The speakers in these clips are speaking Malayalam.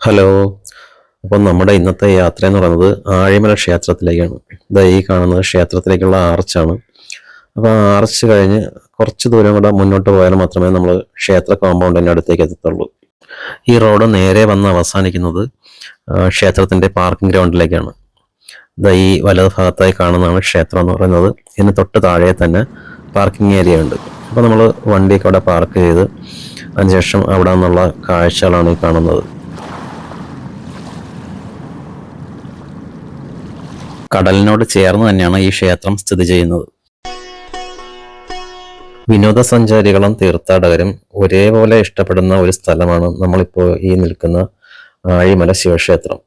ഹലോ. അപ്പം നമ്മുടെ ഇന്നത്തെ യാത്ര എന്ന് പറയുന്നത് ആഴിമല ക്ഷേത്രത്തിലേക്കാണ്. ഇതാ ഈ കാണുന്നത് ക്ഷേത്രത്തിലേക്കുള്ള ആർച്ചാണ്. അപ്പോൾ ആ ആർച്ച് കഴിഞ്ഞ് കുറച്ച് ദൂരം കൂടെ മുന്നോട്ട് പോയാൽ മാത്രമേ നമ്മൾ ക്ഷേത്ര കോമ്പൗണ്ടിന്റെ അടുത്തേക്ക് എത്തത്തുള്ളൂ. ഈ റോഡ് നേരെ വന്ന് അവസാനിക്കുന്നത് ക്ഷേത്രത്തിന്റെ പാർക്കിംഗ് ഗ്രൗണ്ടിലേക്കാണ്. ഇതാ ഈ വലത് ഭാഗത്തായി കാണുന്നതാണ് ക്ഷേത്രം എന്ന് പറയുന്നത്. ഇതിന് തൊട്ട് താഴെ തന്നെ പാർക്കിംഗ് ഏരിയ ഉണ്ട്. അപ്പോൾ നമ്മൾ വണ്ടിയൊക്കെ അവിടെ പാർക്ക് ചെയ്ത് അതിനുശേഷം അവിടെ നിന്നുള്ള കാഴ്ചകളാണ് ഈ കാണുന്നത്. കടലിനോട് ചേർന്ന് തന്നെയാണ് ഈ ക്ഷേത്രം സ്ഥിതി ചെയ്യുന്നത്. വിനോദസഞ്ചാരികളും തീർത്ഥാടകരും ഒരേപോലെ ഇഷ്ടപ്പെടുന്ന ഒരു സ്ഥലമാണ് നമ്മളിപ്പോൾ ഈ നിൽക്കുന്ന ആഴിമല ശിവക്ഷേത്രം.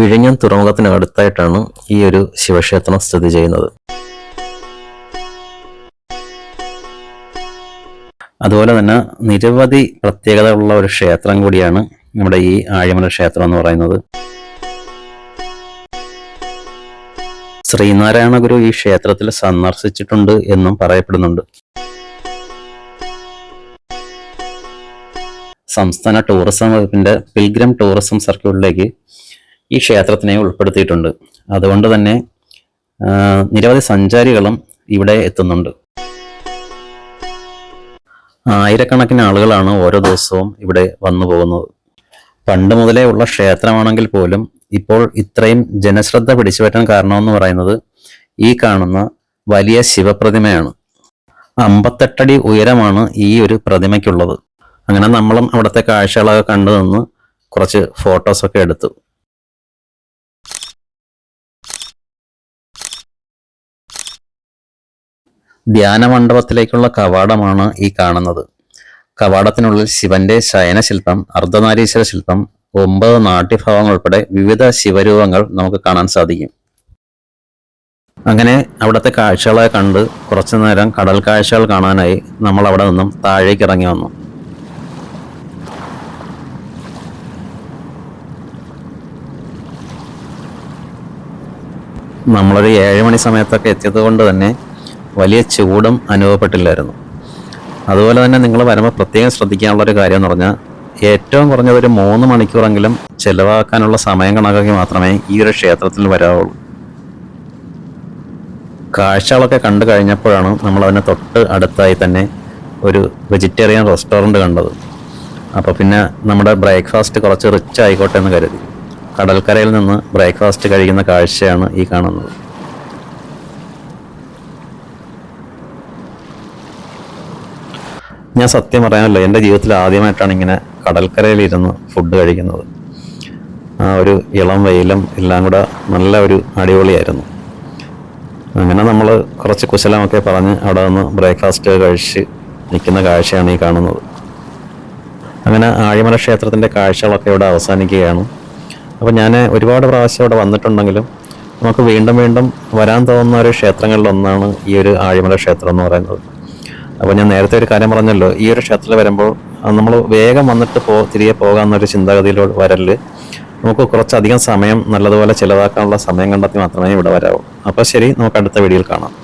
വിഴിഞ്ഞം തുറമുഖത്തിന് അടുത്തായിട്ടാണ് ഈ ഒരു ശിവക്ഷേത്രം സ്ഥിതി ചെയ്യുന്നത്. അതുപോലെ തന്നെ നിരവധി പ്രത്യേകതകളുള്ള ഒരു ക്ഷേത്രം കൂടിയാണ് നമ്മുടെ ഈ ആഴിമല ക്ഷേത്രം എന്ന് പറയുന്നത്. ശ്രീനാരായണ ഗുരു ഈ ക്ഷേത്രത്തിൽ സന്ദർശിച്ചിട്ടുണ്ട് എന്നും പറയപ്പെടുന്നുണ്ട്. സംസ്ഥാന ടൂറിസം വകുപ്പിന്റെ പിൽഗ്രം ടൂറിസം സർക്യൂട്ടിലേക്ക് ഈ ക്ഷേത്രത്തിനെ ഉൾപ്പെടുത്തിയിട്ടുണ്ട്. അതുകൊണ്ട് തന്നെ നിരവധി സഞ്ചാരികളും ഇവിടെ എത്തുന്നുണ്ട്. ആയിരക്കണക്കിന് ആളുകളാണ് ഓരോ ദിവസവും ഇവിടെ വന്നു പോകുന്നത്. പണ്ട് മുതലേ ഉള്ള ക്ഷേത്രമാണെങ്കിൽ പോലും ഇപ്പോൾ ഇത്രയും ജനശ്രദ്ധ പിടിച്ചുപറ്റാൻ കാരണമെന്ന് പറയുന്നത് ഈ കാണുന്ന വലിയ ശിവപ്രതിമയാണ്. അമ്പത്തെട്ടടി ഉയരമാണ് ഈ ഒരു പ്രതിമയ്ക്കുള്ളത്. അങ്ങനെ നമ്മളും അവിടുത്തെ കാഴ്ചകളൊക്കെ കണ്ടു നിന്ന് കുറച്ച് ഫോട്ടോസൊക്കെ എടുത്തു. ധ്യാന മണ്ഡപത്തിലേക്കുള്ള കവാടമാണ് ഈ കാണുന്നത്. കവാടത്തിനുള്ളിൽ ശിവന്റെ ശയനശില്പം അർദ്ധനാരീശ്വര ശില്പം ഒമ്പത് നാട്യഭാവങ്ങൾ ഉൾപ്പെടെ വിവിധ ശിവരൂപങ്ങൾ നമുക്ക് കാണാൻ സാധിക്കും. അങ്ങനെ അവിടുത്തെ കാഴ്ചകളെ കണ്ട് കുറച്ചു നേരം കടൽ കാഴ്ചകൾ കാണാനായി നമ്മൾ അവിടെ നിന്നും താഴേക്ക് ഇറങ്ങി വന്നു. നമ്മളൊരു ഏഴ് മണി സമയത്തൊക്കെ എത്തിയത് കൊണ്ട് തന്നെ വലിയ ചൂടും അനുഭവപ്പെട്ടില്ലായിരുന്നു. അതുപോലെ തന്നെ നിങ്ങൾ വരുമ്പോൾ പ്രത്യേകം ശ്രദ്ധിക്കാനുള്ള ഒരു കാര്യം എന്ന് പറഞ്ഞാൽ ഏറ്റവും കുറഞ്ഞത് ഒരു മൂന്ന് മണിക്കൂറെങ്കിലും ചിലവാക്കാനുള്ള സമയം കണക്കാക്കി മാത്രമേ ഈ ഒരു ക്ഷേത്രത്തിൽ വരാവുള്ളൂ. കാഴ്ചകളൊക്കെ കണ്ടു കഴിഞ്ഞപ്പോഴാണ് നമ്മൾ അതിന് തൊട്ട് അടുത്തായി തന്നെ ഒരു വെജിറ്റേറിയൻ റെസ്റ്റോറന്റ് കണ്ടത്. അപ്പോൾ പിന്നെ നമ്മുടെ ബ്രേക്ക്ഫാസ്റ്റ് കുറച്ച് റിച്ച് ആയിക്കോട്ടെ എന്ന് കരുതി. കടൽക്കരയിൽ നിന്ന് ബ്രേക്ക്ഫാസ്റ്റ് കഴിക്കുന്ന കാഴ്ചയാണ് ഈ കാണുന്നത്. ഞാൻ സത്യം പറയാനല്ലോ എന്റെ ജീവിതത്തിൽ ആദ്യമായിട്ടാണ് ഇങ്ങനെ കടൽക്കരയിൽ ഇരുന്ന് ഫുഡ് കഴിക്കുന്നത്. ആ ഒരു ഇളം വെയിലും എല്ലാം കൂടെ നല്ല ഒരു അടിപൊളിയായിരുന്നു. അങ്ങനെ നമ്മൾ കുറച്ച് കുശലമൊക്കെ പറഞ്ഞ് അവിടെ നിന്ന് ബ്രേക്ക്ഫാസ്റ്റ് കഴിച്ച് നിൽക്കുന്ന കാഴ്ചയാണ് ഈ കാണുന്നത്. അങ്ങനെ ആഴിമല ക്ഷേത്രത്തിന്റെ കാഴ്ചകളൊക്കെ ഇവിടെ അവസാനിക്കുകയാണ്. അപ്പോൾ ഞാൻ ഒരുപാട് പ്രാവശ്യം ഇവിടെ വന്നിട്ടുണ്ടെങ്കിലും നമുക്ക് വീണ്ടും വീണ്ടും വരാൻ തോന്നുന്ന ഒരു ക്ഷേത്രങ്ങളിലൊന്നാണ് ഈ ഒരു ആഴിമല ക്ഷേത്രം എന്ന് പറയുന്നത്. അപ്പോൾ ഞാൻ നേരത്തെ ഒരു കാര്യം പറഞ്ഞല്ലോ ഈ ഒരു ക്ഷേത്രത്തിൽ വരുമ്പോൾ നമ്മൾ വേഗം വന്നിട്ട് പോ തിരികെ പോകാമെന്നൊരു ചിന്താഗതിയിലൂടെ വരൽ. നമുക്ക് കുറച്ചധികം സമയം നല്ലതുപോലെ ചിലവാക്കാനുള്ള സമയം കണ്ടെത്തി മാത്രമേ ഇവിടെ വരാവൂ. അപ്പോൾ ശരി നമുക്ക് അടുത്ത വീഡിയോയിൽ കാണാം.